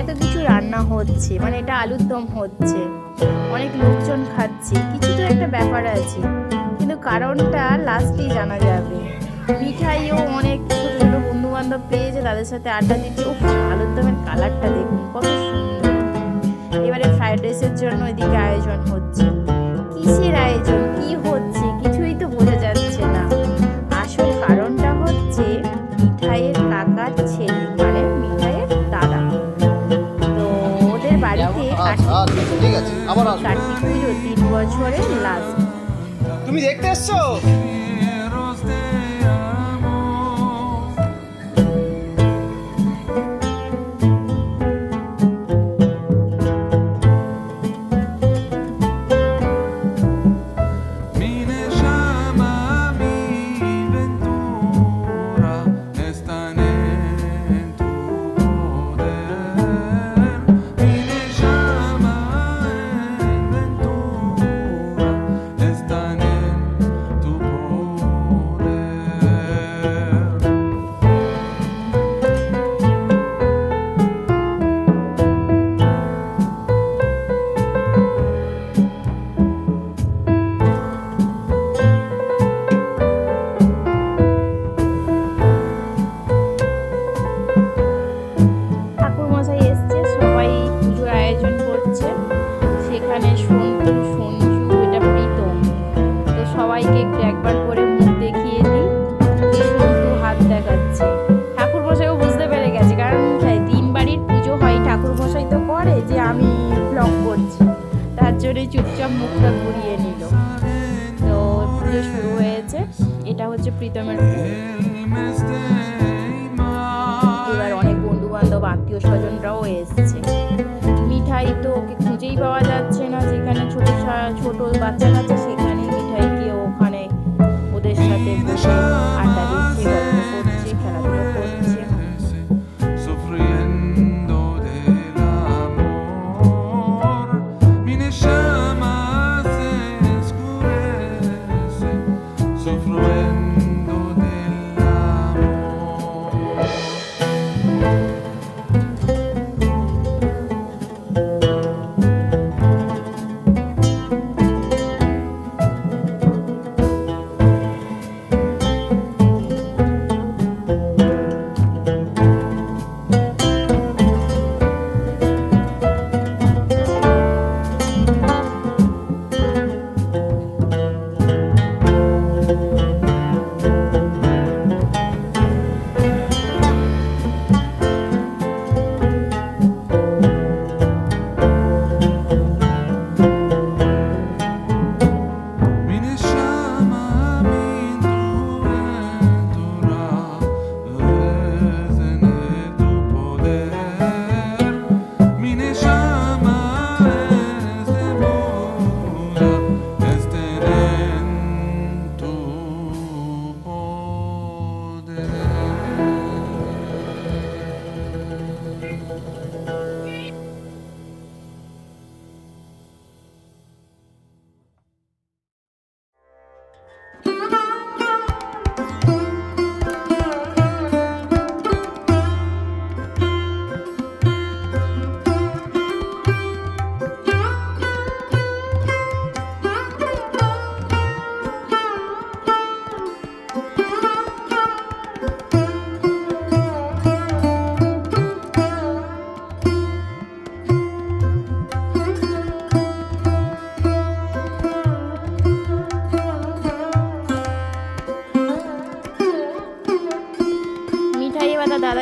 এত কিছু রান্না হচ্ছে মানে এটা আলুর দম হচ্ছে, অনেক লোকজন খাচ্ছে, কিছু তো একটা ব্যাপার আছে, কিন্তু কারণটা লাস্টেই জানা যাবে। মিঠাইও অনেক ছোটো ছোটো বন্ধু বান্ধব পেয়েছে তাদের সাথে আড্ডা দিচ্ছে ও আলুর দমের কালারটা দেখুন, কত সুন্দর। এবারে ফ্রাইড রাইসের জন্য এদিকে আয়োজন হচ্ছে। কিসের আয়োজন? কি হচ্ছে? হচ্ছে মিঠাইয়ের কাকার ছেলে মানে মিঠাইয়ের দাদা। তো ওদের বাড়িতে আচ্ছা আচ্ছা কার্তিক পুজো তিন বছরের লাস্ট তুমি দেখতে এসছো? এটা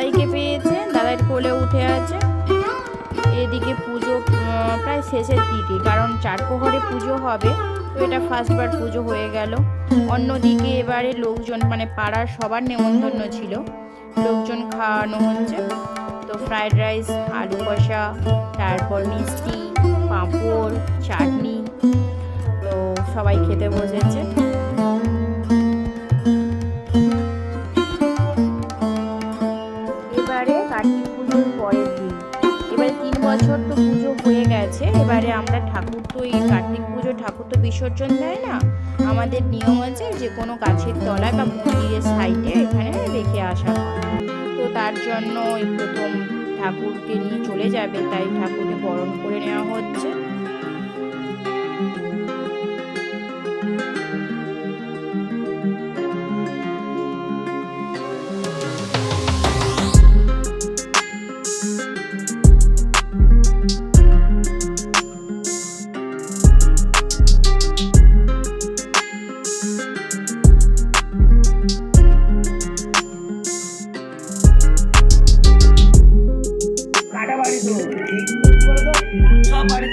দাদাইকে পেয়েছে দাদাইয়ের কোলে উঠে আছে। এদিকে পুজো প্রায় শেষের দিকে, কারণ চার প্রহরে পুজো হবে, তো এটা ফার্স্টবার পুজো হয়ে গেল। অন্যদিকে এবারে লোকজন মানে পাড়ার সবার নেমন্তন্ন ছিল। লোকজন খাওয়ানো হচ্ছে, তো ফ্রাইড রাইস, আলু কষা, তারপর মিষ্টি, পাঁপড়, চাটনি, তো সবাই খেতে বসেছে। বিসর্জন দেয় না? আমাদের নিয়ম আছে যে কোনো গাছের তলায় বা মন্দিরের সাইডে এখানে রেখে আসা তো তার জন্য ওই প্রথম ঠাকুরকে নিয়ে চলে যাবে। তাই ঠাকুরকে বরণ করে নেওয়া হচ্ছে। How about